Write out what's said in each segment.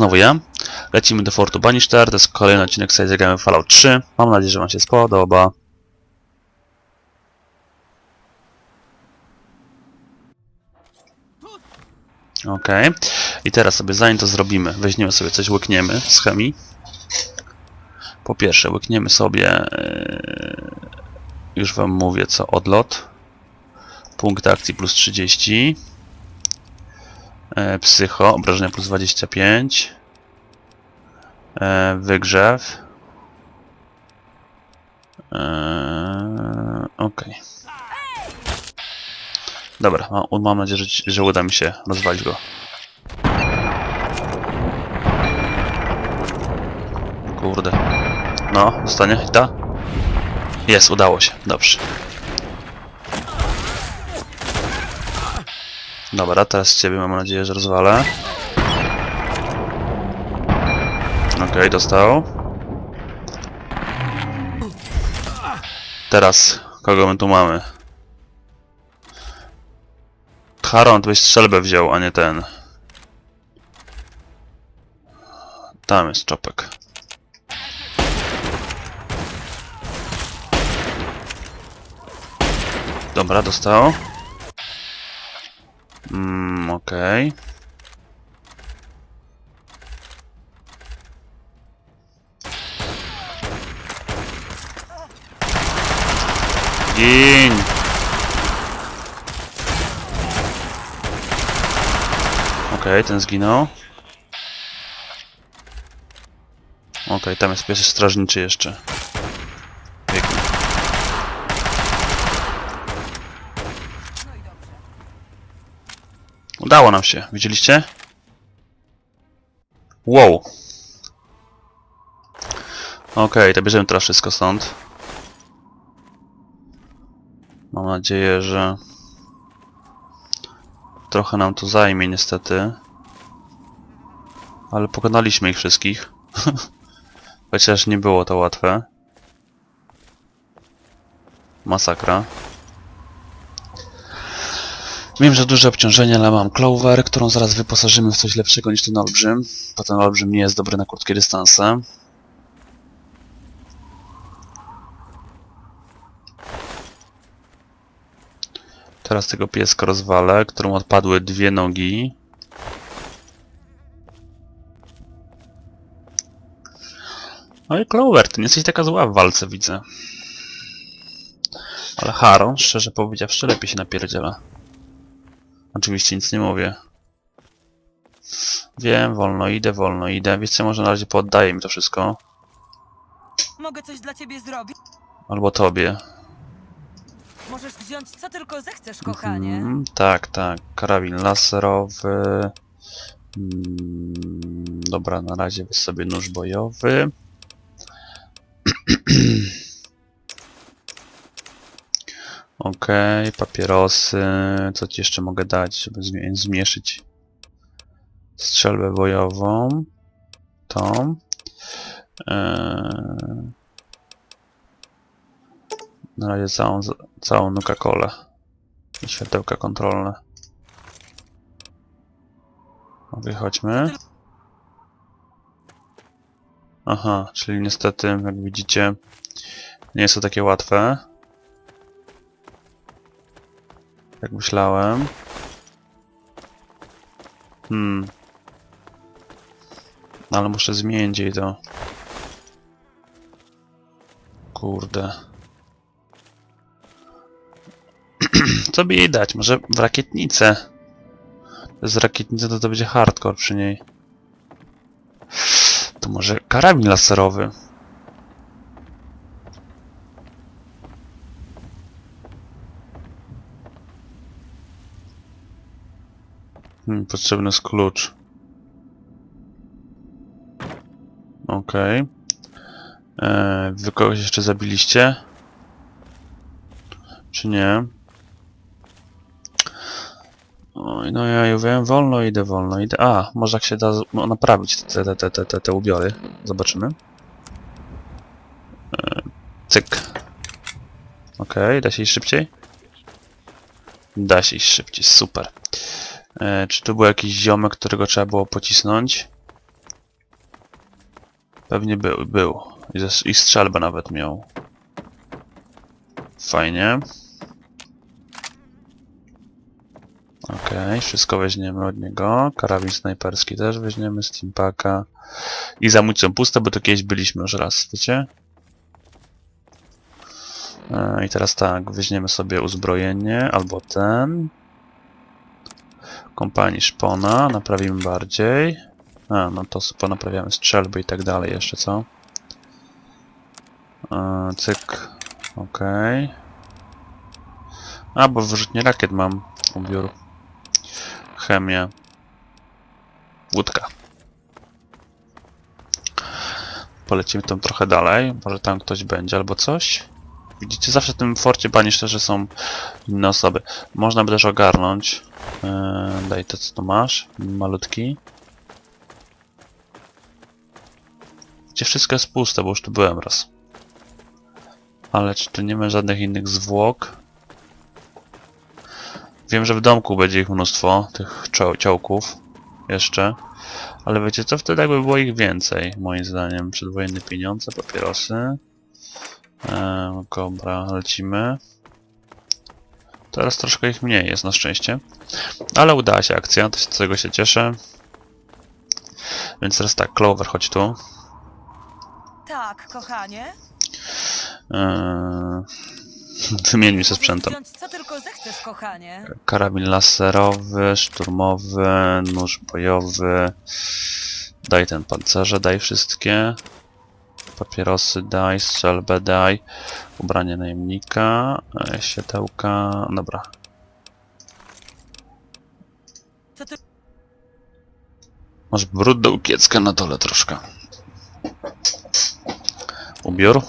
znowu ja. Lecimy do Fortu Bannister, to jest kolejny odcinek serii Zagramy Fallout 3. Mam nadzieję, że wam się spodoba. Okej. I teraz sobie zanim to zrobimy, weźmiemy sobie coś, łykniemy z chemii. Po pierwsze, łykniemy sobie, yy, już wam mówię co, odlot. Punkt akcji plus 30. E, psycho, obrażenia plus 25. E, wygrzew. E, Okej. Dobra, ma- mam nadzieję, że, uda mi się rozwalić go. Kurde. No, dostanie hita? Jest, udało się. Dobrze. Dobra, teraz ciebie mam nadzieję, że rozwalę. Okej, dostał. Teraz, kogo my tu mamy? Haron, byś strzelbę wziął, a nie ten. Tam jest czopek. Dobra, dostał. Mm, okej. Gin! Okej, ten zginął. Okej, tam jest pies strażniczy jeszcze. Udało nam się, widzieliście? Wow. Okej, to bierzemy teraz wszystko stąd. Mam nadzieję, że trochę nam to zajmie niestety. Ale pokonaliśmy ich wszystkich. Chociaż nie było to łatwe. Masakra. Wiem, że duże obciążenie, ale mam Clover, którą zaraz wyposażymy w coś lepszego niż ten olbrzym. Bo ten olbrzym nie jest dobry na krótkie dystanse. Teraz tego pieska rozwalę, któremu odpadły dwie nogi. No i Clover, ty nie jesteś taka zła w walce, widzę. Ale Haron, szczerze powiedziawszy, lepiej się napierdziela. Oczywiście nic nie mówię. Wiem, wolno idę, wolno idę. Wiesz co, może na razie poddaję mi to wszystko. Mogę coś dla ciebie zrobić? Albo tobie. Możesz wziąć co tylko zechcesz, kochanie. Mhm, tak, tak. Karabin laserowy. Mm, dobra, na razie weź sobie nóż bojowy. Okej, papierosy. Co ci jeszcze mogę dać, żeby zmie- zmieszyć strzelbę bojową? Tą. Eee... Na razie całą, całą Nuka-Colę. I światełka kontrolne. Okej, chodźmy. Aha, czyli niestety, jak widzicie, nie jest to takie łatwe. Jak myślałem. Hmm. Ale muszę zmienić jej to. Kurde. Co by jej dać? Może w rakietnicę? Z rakietnicy to to będzie hardcore przy niej. To może karabin laserowy. Hmm, potrzebny jest klucz. Okej. Okay. Wy kogoś jeszcze zabiliście? Czy nie? Oj, no ja już wiem, wolno idę, wolno idę. A, może jak się da no, naprawić te, te, te, te, te, te ubiory. Zobaczymy. E, cyk. Okej, da się iść szybciej? Da się iść szybciej, super. E, czy tu był jakiś ziomek, którego trzeba było pocisnąć? Pewnie był, był. I, I strzelbę nawet miał. Fajnie. Okej, wszystko weźmiemy od niego. Karabin snajperski też weźmiemy, steampaka. I z amunicją puste, bo to kiedyś byliśmy już raz, wiecie? E, I teraz tak, weźmiemy sobie uzbrojenie, albo ten. Kompanii szpona, naprawimy bardziej. A, no to super, naprawiamy strzelby i tak dalej jeszcze, co? E, cyk, okej. A, bo wyrzutnie rakiet mam, ubiór. Chemia. Łódka. Polecimy tam trochę dalej, może tam ktoś będzie albo coś. Widzicie, zawsze w tym forcie, panie szczerze, są inne osoby. Można by też ogarnąć. Eee, daj to, co tu masz. Malutki. Gdzie wszystko jest puste, bo już tu byłem raz. Ale czy tu nie ma żadnych innych zwłok? Wiem, że w domku będzie ich mnóstwo, tych ciołków. Jeszcze. Ale wiecie co? Wtedy jakby było ich więcej, moim zdaniem. Przedwojenne pieniądze, papierosy. Eee, dobra, lecimy. Teraz troszkę ich mniej jest na szczęście. Ale udała się akcja, to się, z tego się cieszę. Więc teraz tak, Clover, chodź tu. Tak, kochanie. Eee, Wymieńmy się sprzętem. co tylko zechcesz, kochanie. Karabin laserowy, szturmowy, nóż bojowy. Daj ten pancerze, daj wszystkie. Papierosy daj, strzelbę daj. Ubranie najemnika, e, światełka. Dobra. Masz brud do ukiecka na dole troszkę. Ubiór.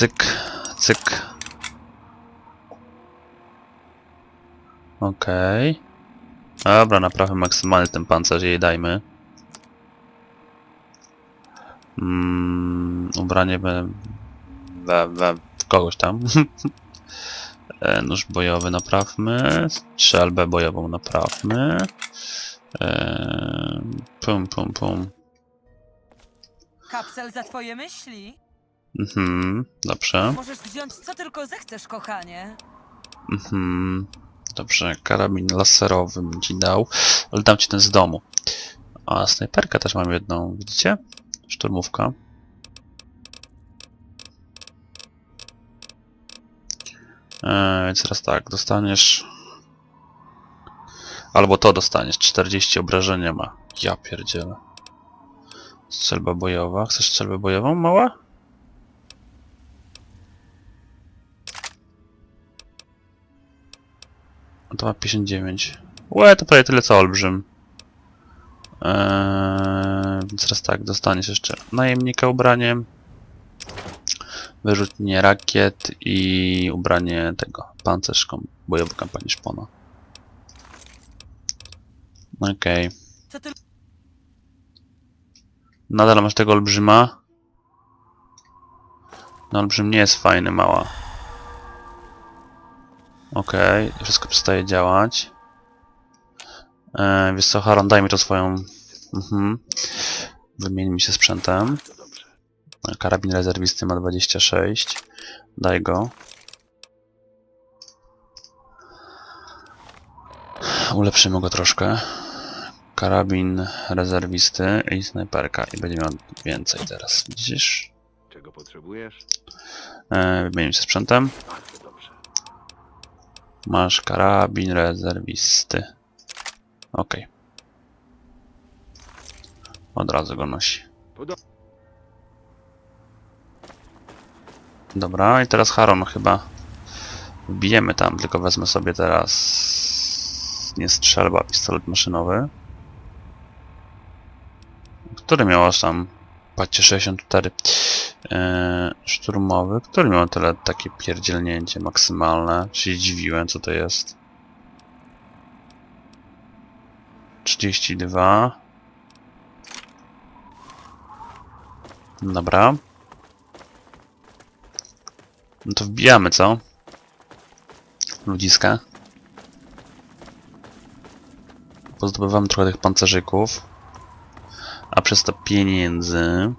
Cyk, cyk. Okej. Dobra, naprawmy maksymalny ten pancerz jej dajmy. Mm, ubranie we, we, we kogoś tam. E, Nóż bojowy naprawmy. Strzelbę bojową naprawmy. E, pum, pum, pum. Kapsel za twoje myśli. Mhm, dobrze. Możesz wziąć co tylko zechcesz, kochanie. Mhm, dobrze. Karabin laserowy bym ci dał, ale dam ci ten z domu. A snajperkę też mam jedną, widzicie? Szturmówka. E, więc teraz tak, dostaniesz... Albo to dostaniesz, 40 obrażenia ma. Ja pierdzielę. Strzelba bojowa. Chcesz strzelbę bojową, mała? To ma 59. Łe, to prawie tyle co olbrzym. Eee, teraz tak, dostaniesz jeszcze najemnika ubraniem. Wyrzutnie rakiet i ubranie tego, pancerz bojowy kampanii szpona. Okej. Ty... Nadal masz tego olbrzyma? No olbrzym nie jest fajny, mała. Okej, wszystko przestaje działać. E, wiesz co, Haron, daj mi to swoją... Mhm. Wymieńmy się sprzętem. Karabin rezerwisty ma 26. Daj go. Ulepszymy go troszkę. Karabin rezerwisty i snajperka. I będzie miał więcej teraz, widzisz? Czego potrzebujesz? E, wymienimy się sprzętem. Masz karabin rezerwisty. Ok. Od razu go nosi. Dobra, i teraz Haron chyba wbijemy tam, tylko wezmę sobie teraz nie strzelba, pistolet maszynowy. Który miał aż tam? Patrzcie, 64. Eee, szturmowy. Który miał tyle takie pierdzielnięcie maksymalne? Się dziwiłem, co to jest. 32. Dobra. No to wbijamy, co? Ludziska. Pozdobywamy trochę tych pancerzyków. A przez to pieniędzy.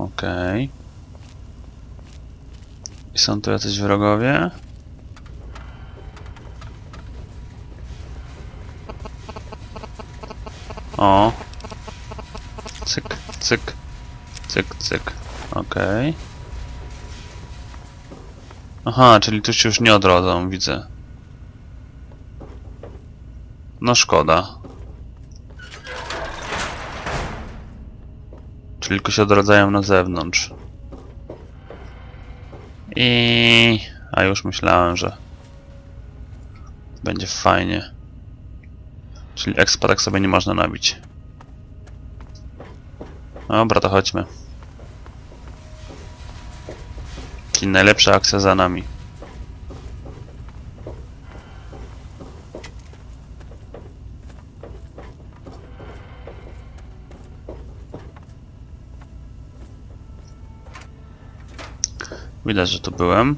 Okej. I są tu jacyś wrogowie? O. Cyk, cyk, cyk, cyk. Okej. Aha, czyli tu się już nie odrodzą, widzę. No szkoda. Tylko się odradzają na zewnątrz. I... A już myślałem, że... Będzie fajnie. Czyli expa tak sobie nie można nabić. Dobra, to chodźmy. Czyli najlepsza akcja za nami. Widać, że tu byłem.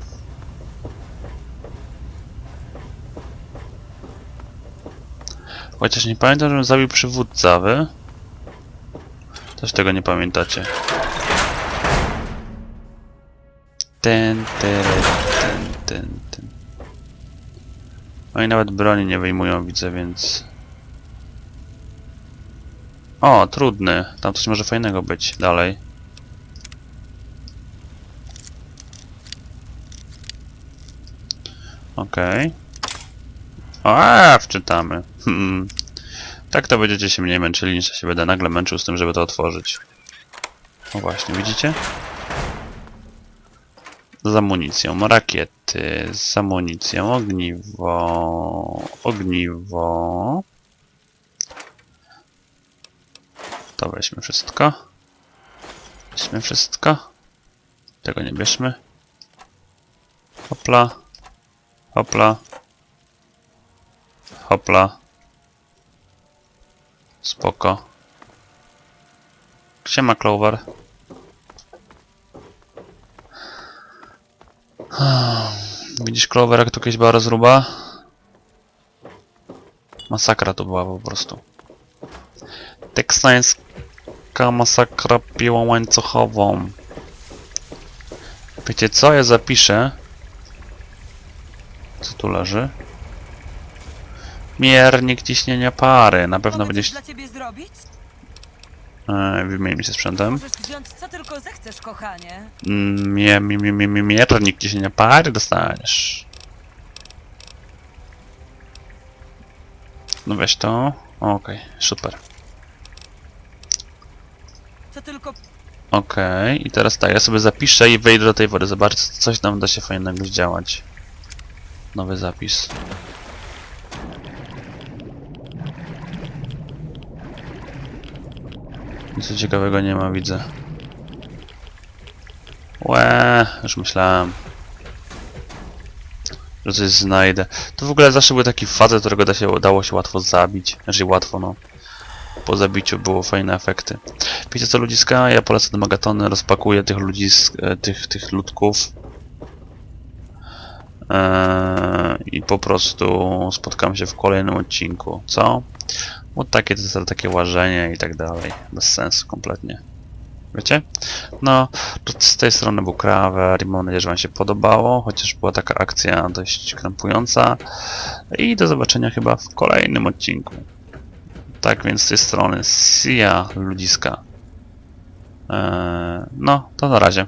Chociaż nie pamiętam, żebym zabił przywódca, wy? Też tego nie pamiętacie. Ten, ten, ten, ten, ten. Oni nawet broni nie wyjmują, widzę, więc... O, trudny. Tam coś może fajnego być. Dalej. Okej. A, wczytamy. Hmm. Tak to będziecie się mniej męczyli, niż ja się będę nagle męczył z tym, żeby to otworzyć. No właśnie, widzicie? Z amunicją, rakiety, z amunicją, ogniwo, ogniwo. To weźmy wszystko. Weźmy wszystko. Tego nie bierzmy. Hopla. Hopla. Hopla. Spoko. Siema Clover. Widzisz Clover jak tu kiedyś była rozruba? Masakra to była po prostu. Teksańska masakra piłą łańcuchową. Wiecie co? Ja zapiszę. Co tu leży? Miernik ciśnienia pary. Na pewno Mogę będzie... coś dla ciebie zrobić? E, wymień mi się sprzętem. Możesz wziąć co tylko zechcesz, kochanie. Mm, Mie, mi, mi, mi, mi, miernik ciśnienia pary dostaniesz. No weź to. Okej, super. Co tylko... Okej, i teraz tak, ja sobie zapiszę i wejdę do tej wody. Zobacz, coś tam da się fajnego zdziałać. Nowy zapis. Nic ciekawego nie ma, widzę. Łe, już myślałem. Że coś znajdę. To w ogóle zawsze był taki facet, którego da się, dało się łatwo zabić. Znaczy łatwo, no. Po zabiciu było fajne efekty. Wiecie co ludziska? Ja polecę do Magatony, rozpakuję tych ludzisk, e, tych, tych ludków. Eee, I po prostu spotkamy się w kolejnym odcinku. Co? Bo takie to takie łażenie i tak dalej. Bez sensu kompletnie. Wiecie? No, to z tej strony był Krawer i mam nadzieję, że Wam się podobało, chociaż była taka akcja dość krępująca. I do zobaczenia chyba w kolejnym odcinku. Tak więc z tej strony Sia ludziska. Eee, no, to na razie.